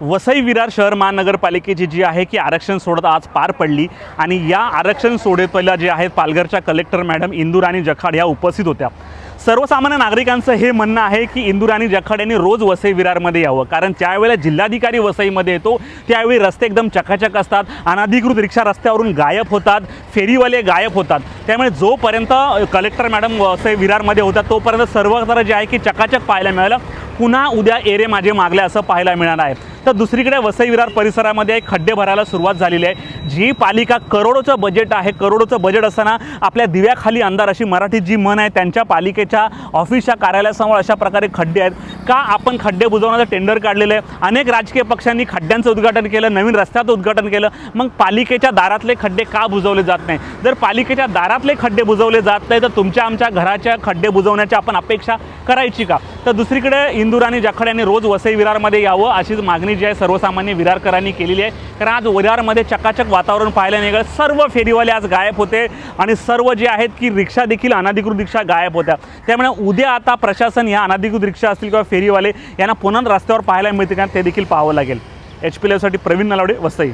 वसई विरार शहर महानगरपालिकेची जी आहे की आरक्षण सोडत आज पार पडली आणि या आरक्षण सोडतला जे आहेत पालघरच्या कलेक्टर मॅडम इंदुराणी जखाड ह्या उपस्थित होत्या. सर्वसामान्य नागरिकांचं हे म्हणणं आहे की इंदुराणी जखाड यांनी रोज वसई विरारमध्ये यावं. कारण त्यावेळेला जिल्हाधिकारी वसईमध्ये येतो त्यावेळी रस्ते एकदम चकाचक असतात अनधिकृत रिक्षा रस्त्यावरून गायब होतात फेरीवाले गायब होतात. त्यामुळे जोपर्यंत कलेक्टर मॅडम वसई विरारमध्ये होतात तोपर्यंत सर्वत्र जे आहे की चकाचक पाहायला मिळालं. पुन्हा उद्या एरे माझे मागले असं पाहायला मिळणार आहे. तर दुसरीकडे वसई विरार परिसरामध्ये एक खड्डे भरायला सुरुवात झालेली आहे. जी पालिका करोडोचं बजेट आहे करोडोचं बजेट असताना आपल्या दिव्याखाली अंधार अशी मराठी जी म्हण आहे त्यांच्या पालिकेच्या ऑफिसच्या कार्यालयासमोर अशा प्रकारे खड्डे आहेत. का आपण खड्डे बुजवण्याचं टेंडर काढलेलं आहे? अनेक राजकीय पक्षांनी खड्ड्यांचं उद्घाटन केलं नवीन रस्त्याचं उद्घाटन केलं. मग पालिकेच्या दारातले खड्डे का बुजवले जात नाही? जर पालिकेच्या दारातले खड्डे बुजवले जात नाही तर तुमच्या आमच्या घराच्या खड्डे बुजवण्याची आपण अपेक्षा करायची का? तर दुसरीकडे इंदुरांनी जखड यांनी रोज वसई विरारमध्ये यावं अशीच मागणी जी आहे सर्वसामान्य विरारकरांनी केलेली आहे. कारण आज विरारमध्ये चकाचक वातावरण पाहायला निघालं. सर्व फेरीवाले आज गायब होते आणि सर्व जे आहेत की रिक्षा देखील अनधिकृत रिक्षा गायब होत्या. त्यामुळे उद्या आता प्रशासन या अनधिकृत रिक्षा असतील किंवा फेरीवाले यांना पुन्हा रस्त्यावर पाहायला मिळते का ते देखील पाहावं लागेल. H P Praveen Nalawade Vasai.